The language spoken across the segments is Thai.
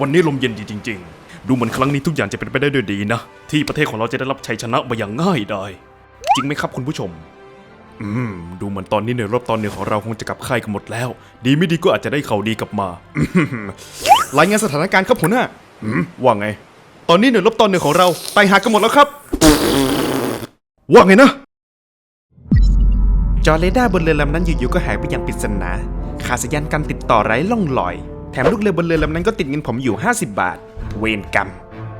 วันนี้ลมเย็นดีจริง ๆ ดูเหมือนครั้งนี้ทุกอย่างจะเป็นไปได้ด้วยดีนะ ที่ประเทศของเราจะได้รับชัยชนะมาอย่างง่ายได้จริงไหมครับคุณผู้ชม อืม ดูเหมือนตอนนี้ในรอบตอนเหนือของเราคงจะกลับค่ายกันหมดแล้ว ดีไม่ดีก็อาจจะได้ข่าวดีกลับมา รายงานสถานการณ์ครับหัวหน้าอืมว่าไง ตอนนี้หน่วยรบตอนเหนือของเราตายหากันหมดแล้วครับ ว่าไงนะ จอเรดาร์บนเรือลำนั้นอยู่ๆก็หายไปอย่างปริศนาขาดสัญญาณการติดต่อไร้ล่องลอย แถมลูกเรือบนเรือลำนั้นก็ติดเงินผมอยู่ 50 บาท เวรกรรม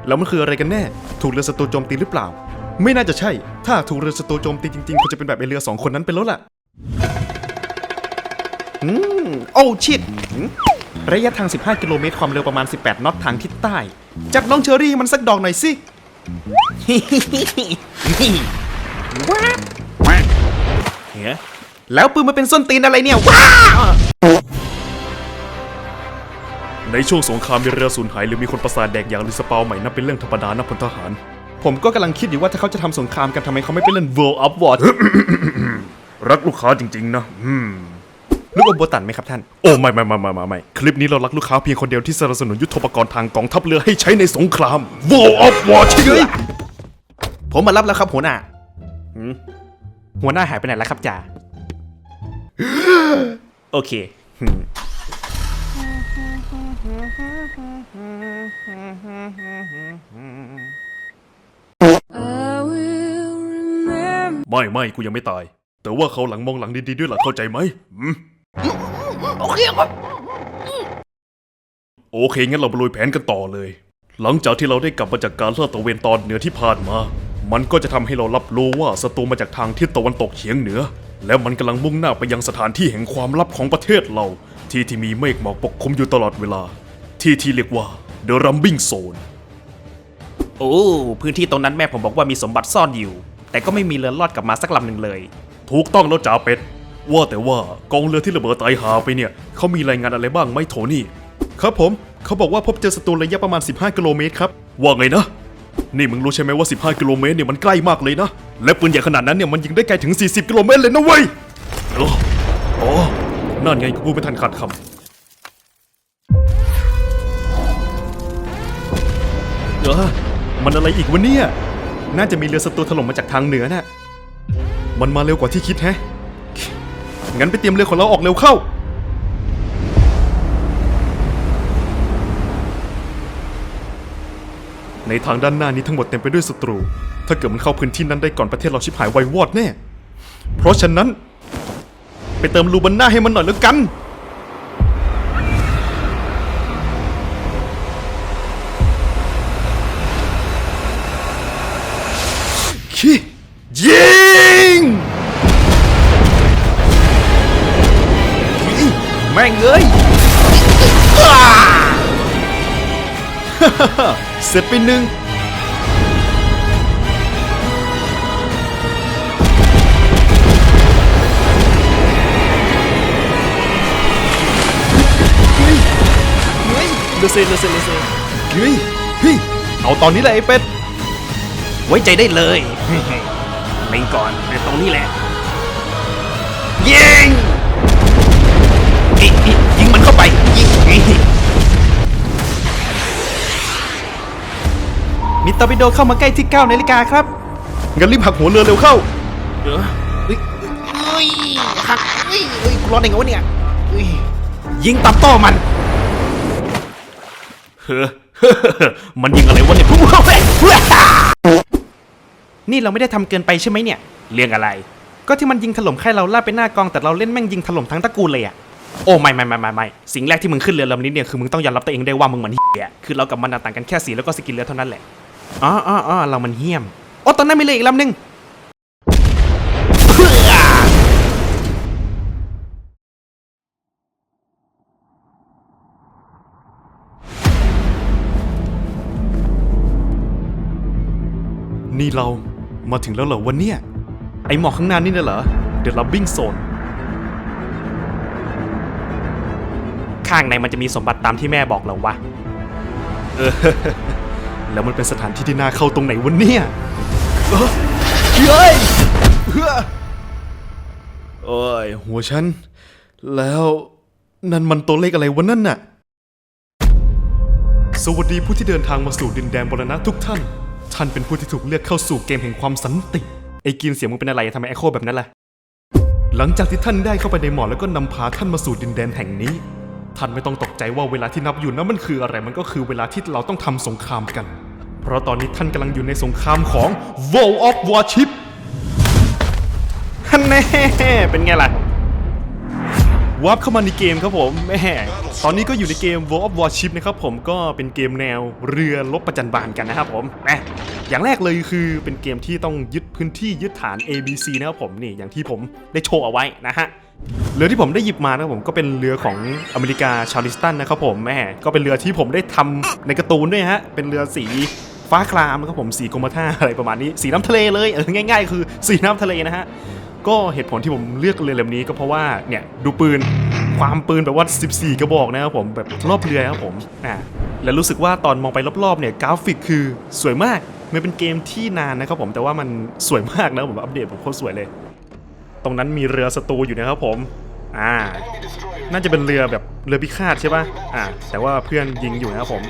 แล้วมันคืออะไรกันแน่ ถูกเรือศัตรูโจมตีหรือเปล่า ไม่น่าจะใช่ ถ้าถูกเรือศัตรูโจมตีจริงๆคงจะเป็นแบบไอเรือสองคนนั้นไปแล้วล่ะโอ้ชิดระยะทาง 15 กิโลเมตรความเร็วประมาณ 18 น็อตทางทิศใต้ จับน้องเชอรี่มันสักดอกหน่อยสิว้าเฮ้ยแล้วปืนมาเป็นส้นตีนอะไรเนี่ย ว้า ในช่วงสงครามมีเรือสูญหายหรือมีคนประสาทแดกอย่างหรือสเปาใหม่นับเป็นเรื่องธรรมดานะพลทหาร ผมก็กำลังคิดอยู่ว่าถ้าเขาจะทำสงครามกันทำไมเขาไม่ไปเล่น World of War รักลูกค้าจริงๆนะอืมลูกอมโบตันไหมครับท่าน โอ้ไม่ไม่ไม่ไม่ไม่ไม่คลิปนี้เรารักลูกค้าเพียงคนเดียวที่สนับสนุนยุทโธปกรณ์ทางกองทัพเรือให้ใช้ในสงคราม World of War ที่เลยผมมารับแล้วครับหัวหน้าหืมหัวหน้าหายไปไหนแล้วครับจ่าโอเคหืม I will remember. ไม่ไม่กูยังไม่ตาย แต่ว่าเขาหลังมองหลังดีๆด้วยล่ะเข้าใจไหมอืมโอเคครับโอเค งั้นเราไปลุยแผนกันต่อเลย หลังจากที่เราได้กลับมาจากการลาดตระเวนตอนเหนือที่ผ่านมา มันก็จะทำให้เรารับรู้ว่าศัตรูมาจากทางทิศตะวันตกเฉียงเหนือ และมันกำลังมุ่งหน้าไปยังสถานที่แห่งความลับของประเทศเรา ที่ที่มีเมฆหมอกปกคลุมอยู่ตลอดเวลา ที่ที่เรียกว่า The Rumbling Zone โอ้ พื้นที่ตรงนั้นแม่ผมบอกว่ามีสมบัติซ่อนอยู่ แต่ก็ไม่มีเรือลอดกลับมาสักลำหนึ่งเลย ถูกต้องแล้วจ่าเป็ด ว่าแต่ว่ากองเรือที่ระเบิดตายหาไปเนี่ย เขามีรายงานอะไรบ้างไหมโทนี่ ครับผม เขาบอกว่าพบเจอศัตรูระยะประมาณ 15 กิโลเมตรครับ ว่าไงนะ นี่มึงรู้ใช่ไหมว่า 15 กิโลเมตรเนี่ยมันใกล้มากเลยนะ และปืนใหญ่ขนาดนั้นเนี่ยมันยิงได้ไกลถึง 40 กิโลเมตรเลยนะเว้ยเอออ๋อนั่นไงกูพูดไม่ทันขาดคำ อมันอะไรอีกวะเนี่ย น่าจะมีเรือศัตรูถล่มมาจากทางเหนือน่ะ มันมาเร็วกว่าที่คิดแฮะ งั้นไปเตรียมเรือของเราออกเร็วเข้า ในทางด้านหน้านี้ทั้งหมดเต็มไปด้วยศัตรู ถ้าเกิดมันเข้าพื้นที่นั้นได้ก่อนประเทศเราชิบหายไววอดแน่ เพราะฉะนั้น ไปเติมรูบันหน้าให้มันหน่อยแล้วกัน ยิง แม่งเอ้ยเสร็จไปหนึ่งเลเซเลเซเลเซเฮ้ยเฮ้ยเอาตอนนี้แหละไอ้เป็ด ไว้ใจได้เลย เล็งก่อนในตรงนี้แหละยิงอิอิยิงมันเข้าไปยิงอิมีตอร์ปิโดเข้ามาใกล้ที่9นาฬิกาครับงั้นรีบหักหัวเรือเร็วเข้าเออเฮ้ยเฮ้ยหักเฮ้ยเฮ้ยกูร้อนเองวะเนี่ยเฮ้ยยิงตับโต้มันเฮ้อมันยิงอะไรวะเนี่ย นี่เราไม่ได้ทำเกินไปใช่ไหมเนี่ย เรื่องอะไร ก็ที่มันยิงถล่มค่ายเราลาดไปหน้ากองแต่เราเล่นแม่งยิงถล่มทั้งตระกูลเลยอะโอ้ไม่ไม่ไม่ไม่ไม่สิ่งแรกที่มึงขึ้นเรือลำนี้เนี่ยคือมึงต้องยอมรับตัวเองได้ว่ามึงเหมือนเหี้ยคือเรากับมันน่ะต่างกันแค่สีแล้วก็สกินเรือเท่านั้นแหละอ๋ออ๋ออ๋อเรามันเหี้ยมโอ้ตอนนั้นมีเรืออีกลำหนึ่งเพื่อนี่เรา มาถึงแล้วเหรอวันเนี้ยไอหมอกข้างหน้านี่น่ะเหรอ The Rubbing Zone ข้างในมันจะมีสมบัติตามที่แม่บอกเราวะ เออ แล้วมันเป็นสถานที่ที่น่าเข้าตรงไหนวันเนี่ยเอ้อเฮ้ยเฮ้อโอ้ยหัวฉัน แล้วนั่นมันตัวเลขอะไรวะนั่นน่ะ สวัสดีผู้ที่เดินทางมาสู่ดินแดนบรณะทุกท่าน ท่านเป็นผู้ที่ถูกเลือกเข้าสู่เกมแห่งความสันติ ไอ้กินเสียงมึงเป็นอะไรทำไมเอ็โคแบบนั้นล่ะ หลังจากที่ท่านได้เข้าไปในหมอแล้วก็นำพาท่านมาสู่ดินแดนแห่งนี้ ท่านไม่ต้องตกใจว่าเวลาที่นับอยู่นั้นมันคืออะไร มันก็คือเวลาที่เราต้องทำสงครามกัน เพราะตอนนี้ท่านกำลังอยู่ในสงครามของ World of Warship ฮันแน่เป็นไงล่ะ วาร์ปเข้ามาในเกมครับผมแม่ตอนนี้ก็อยู่ในเกม World of Warship นะครับผมก็เป็นเกมแนวเรือลบประจันบานกันนะครับผมแหมอย่างแรกเลยคือเป็นเกมที่ต้องยึดพื้นที่ยึดฐาน ABC นะครับผมนี่อย่างที่ผมได้โชว์เอาไว้นะฮะเรือที่ผมได้หยิบมานะครับผมก็เป็นเรือของอเมริกาชาร์ลิสตันนะครับผมแม่ก็เป็นเรือที่ผมได้ทำในการ์ตูนด้วยฮะเป็นเรือสีฟ้าครามนะครับผมสีกรมท่าอะไรประมาณนี้ สีน้ำทะเลเลยเออง่าย ๆ คือสีน้ำทะเลนะฮะ ก็เหตุผลที่ผมเลือกเรือลำนี้ก็เพราะว่าเนี่ยดูปืนความปืนแบบว่า 14 กระบอกนะครับผมแบบรอบเรือครับผมอ่าแล้วรู้สึกว่าตอนมองไปรอบๆเนี่ยกราฟิกคือสวยมากมันเป็นเกมที่นานนะครับผมแต่ว่ามันสวยมากนะผมอัปเดตผมโคตรสวยเลย ตรงนั้นมีเรือศัตรูอยู่นะครับผมอ่าน่าจะเป็นเรือแบบเรือพิฆาตใช่ป่ะอ่าแต่ว่าเพื่อนยิงอยู่นะครับผม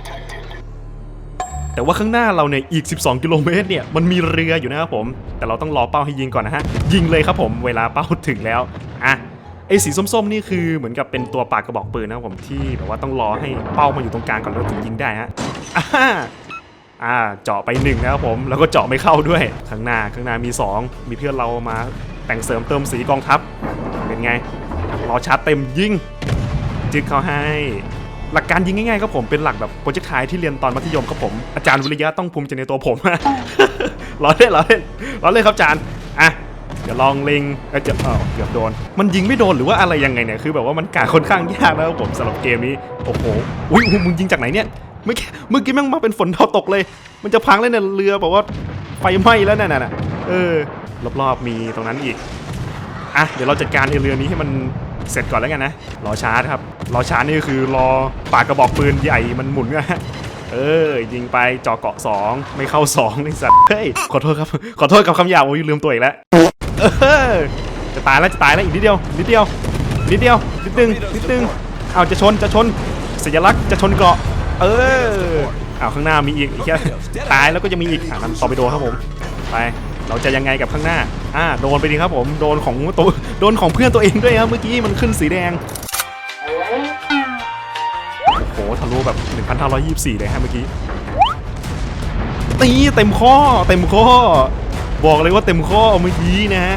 แต่ว่าข้างหน้าเราเนี่ยอีก 12 กิโลเมตรเนี่ยมันมีเรืออยู่นะครับผม แต่เราต้องรอเป้าให้ยิงก่อนนะฮะ ยิงเลยครับผมเวลาเป้าถึงแล้วอะไอ้สีส้มๆนี่คือเหมือนกับเป็นตัวปากกระบอกปืนนะครับผมที่แบบว่าต้องรอให้เป้ามาอยู่ตรงกลางก่อนแล้วถึงยิงได้ฮะอ่าอ่าเจาะไปหนึ่งนะครับผมแล้วก็เจาะไม่เข้าด้วยข้างหน้าข้างหน้ามี 2 มีเพื่อนเรามาแต่งเสริมเติมสีกองทัพเป็นไงรอชาร์จเต็มยิงจึงเขาให้ หลักการยิงง่ายๆครับผมเป็นหลักแบบโปรเจกต์ไทที่เรียนตอนมัธยมครับผมอาจารย์วิริยะต้องภูมิใจในตัวผมล้อเล่นล้อเล่นล้อเล่นครับอาจารย์อะเดี๋ยวลองเล็งเอ้จะเออเกือบโดน มันยิงไม่โดนหรือว่าอะไรยังไงเนี่ยคือแบบว่ามันกาค่อนข้างยากนะครับผมสำหรับเกมนี้โอ้โหอุ้ยมึงยิงจากไหนเนี่ยเมื่อกี้เมื่อกี้แม่งมาเป็นฝนดาวตกเลย มันจะพังแล้วเนี่ยเรือแบบว่าไฟไหม้แล้วเนี่ยน่ะเออรอบๆมีตรงนั้นอีกอะเดี๋ยวเราจัดการเรือนี้ให้มัน เสร็จก่อนแล้วกันนะ รอชาร์จครับ รอชาร์จนี่คือรอปากกระบอกปืนใหญ่มันหมุนอะเออยิงไปเจอเกาะ 2 ไม่เข้า2ไอ้สัตว์เฮ้ยขอโทษครับ ขอโทษกับคำหยาบโอ้ยลืมตัวอีกแล้วจะตายแล้วจะตายแล้วอีกนิดเดียวนิดเดียวนิดเดียวนิดนึงนิดนึงเอาจะชนจะชนสัญลักษณ์จะชนเกาะ เออเอาข้างหน้ามีอีกอีกแค่ตายแล้วก็จะมีอีกอะนำต่อไปโดครับผมไป เราจะยังไงกับข้างหน้า อ่า โดนไปดีครับผม โดนของตัว โดนของเพื่อนตัวเองด้วยครับ เมื่อกี้มันขึ้นสีแดง โอ้โห ทะลุแบบ 1,524 เลยฮะเมื่อกี้ ตีเต็มข้อ เต็มข้อ บอกเลยว่าเต็มข้อเมื่อกี้นะฮะ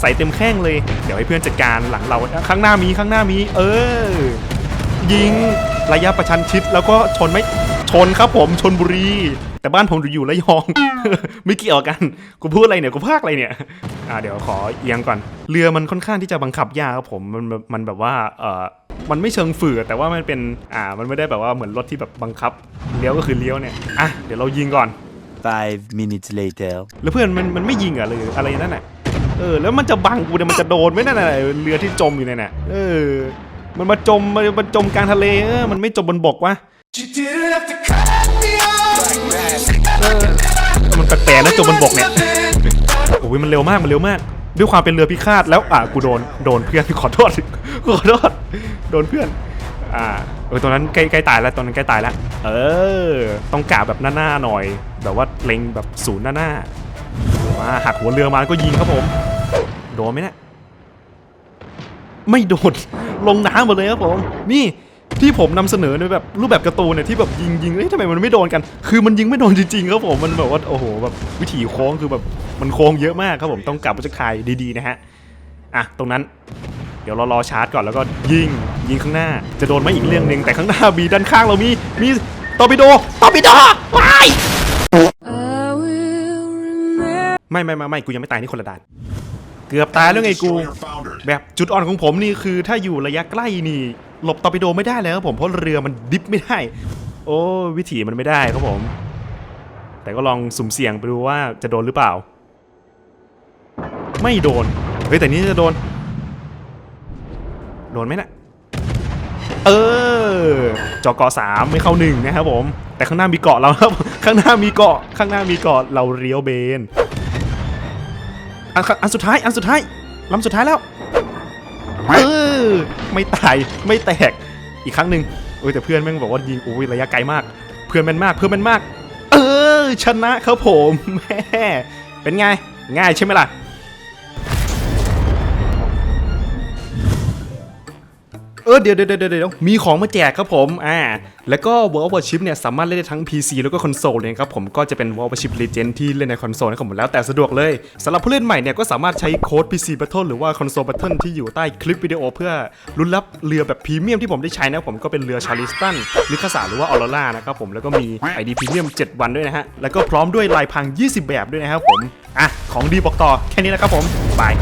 ใส่เต็มแข้งเลย เดี๋ยวให้เพื่อนจัดการหลังเรา ข้างหน้ามี ข้างหน้ามี เออ ยิง ระยะประชันชิดแล้วก็ชนไหมชนครับผมชนบุรี แต่บ้านผมอยู่ระยอง ไม่เกี่ยวกันกูพูดอะไรเนี่ยกูพากอะไรเนี่ยอ่าเดี๋ยวขอเอียงก่อน เรือมันค่อนข้างที่จะบังคับยากครับผมมันมันมันแบบว่าเออมันไม่เชิงฝืดแต่ว่ามันเป็นอ่ามันไม่ได้แบบว่าเหมือนรถที่แบบบังคับเลี้ยวก็คือเลี้ยวเนี่ยอะเดี๋ยวเรายิงก่อน Five minutes later. แล้วเพื่อนมันมันไม่ยิงอะเลยอะไรนั่นน่ะเออแล้วมันจะบังกูเนี่ยมันจะโดนไหมนั่นน่ะเรือที่จมอยู่เนี่ยน่ะเออ มันมาจมมันมันจมกลางทะเลเออมันไม่จมบนบกวะเออมันแปลกๆแล้วจมบนบกเนี่ยโอ้ยมันเร็วมากมันเร็วมาก ด้วยความเป็นเรือพิฆาตแล้วอะกูโดนโดนเพื่อนขอโทษขอโทษโดนเพื่อนอ่าเออตอนนั้นใกล้ใกล้ตายแล้วตอนนั้นใกล้ตายแล้วเออ ต้องกะแบบหน้าๆหน่อย แบบว่าเล็งแบบศูนย์หน้าๆมาหักหัวเรือมาแล้วก็ยิงครับผม โดนไหมเนะ ไม่โดนลงน้ำหมดเลยครับผมนี่ที่ผมนำเสนอในแบบรูปแบบการ์ตูนเนี่ยที่แบบยิงยิงเอ้ยทำไมมันไม่โดนกัน คือมันยิงไม่โดนจริงๆครับผมมันแบบว่าโอ้โหแบบวิถีโค้งคือแบบมันโค้งเยอะมากครับผมต้องกลับมาจากไทยดีๆนะฮะอะตรงนั้น เดี๋ยวเรารอชาร์จก่อนแล้วก็ยิงยิงข้างหน้า จะโดนไหมอีกเรื่องหนึ่งแต่ข้างหน้ามีด้านข้างเรามีมีตอร์ปิโดตอร์ปิโดไป I will remember. ไม่ไม่ไม่ไม่กูยังไม่ตายนี่คนละด่านเกือบตายแล้วไงกู แบบจุดอ่อนของผมนี่คือถ้าอยู่ระยะใกล้นี่ หลบตอร์ปิโดไม่ได้แล้วครับผมเพราะเรือมันดิฟไม่ได้ โอ้วิถีมันไม่ได้ครับผม แต่ก็ลองสุ่มเสี่ยงไปดูว่าจะโดนหรือเปล่า ไม่โดนเฮ้ยแต่นี้จะโดน โดนไหมนะ่ะเออจอกเกาะสามไม่เข้าหนึ่งนะครับผม แต่ข้างหน้ามีเกาะเราครับ ข้างหน้ามีเกาะ ข้างหน้ามีเกาะเราเรียวเบนอันอันสุดท้าย อันสุดท้ายลำสุดท้ายแล้ว เออไม่ตายไม่แตกอีกครั้งหนึ่งโออแต่เพื่อนแม่งบอกว่ายิงโอ้ยระยะไกลมาก เพื่อนแม่นมากเพื่อนแม่นมาก เออชนะครับผมแม่เป็นไงง่ายใช่ไหมล่ะ เออเดี๋ยวเดี๋ยวเดี๋ยวเดี๋ยวมีของมาแจกครับผมอ่าแล้วก็ World of Warship เนี่ยสามารถเล่นได้ทั้ง PC แล้วก็คอนโซลเลยครับผมก็จะเป็น World of Warship Legend ที่เล่นในคอนโซลนะครับผมแล้วแต่สะดวกเลยสำหรับผู้เล่นใหม่เนี่ยก็สามารถใช้โค้ด PC Battle หรือว่า Console Battle ที่อยู่ใต้คลิปวิดีโอเพื่อลุ้นรับเรือแบบพรีเมียมที่ผมได้ใช้นะผมก็เป็นเรือชาลิสตันลิคาสาหรือว่าออโรรานะครับผมแล้วก็มี ID พรีเมียม7 วันด้วยนะฮะแล้วก็พร้อมด้วยลายพัง 20 แบบด้วยนะครับผมอะของดีบอกต่อแค่นี้นะครับผมบาย